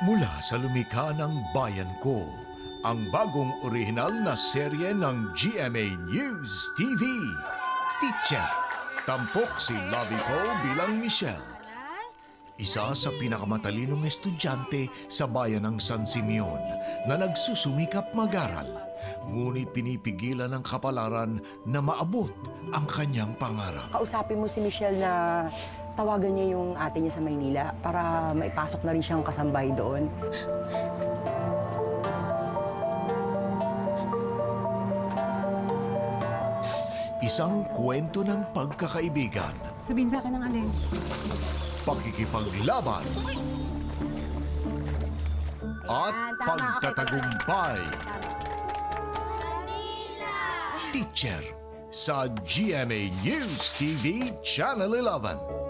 Mula sa lumikha ng bayan ko, ang bagong orihinal na serye ng GMA News TV. Teacher, tampok si Lovey Poe bilang Michelle. Isa sa pinakamatalinong estudyante sa bayan ng San Simeon na nagsusumikap mag-aral. Ngunit pinipigilan ng kapalaran na maabot ang kanyang pangarap. Kausapin mo si Michelle na tawagan niya yung ate niya sa Maynila para maipasok na rin siyang kasambay doon. Isang kwento ng pagkakaibigan, Sabihin sa akin ng alin. pakikipaglaban, at pagtatagumpay. Teacher sa GMA News TV Channel 11.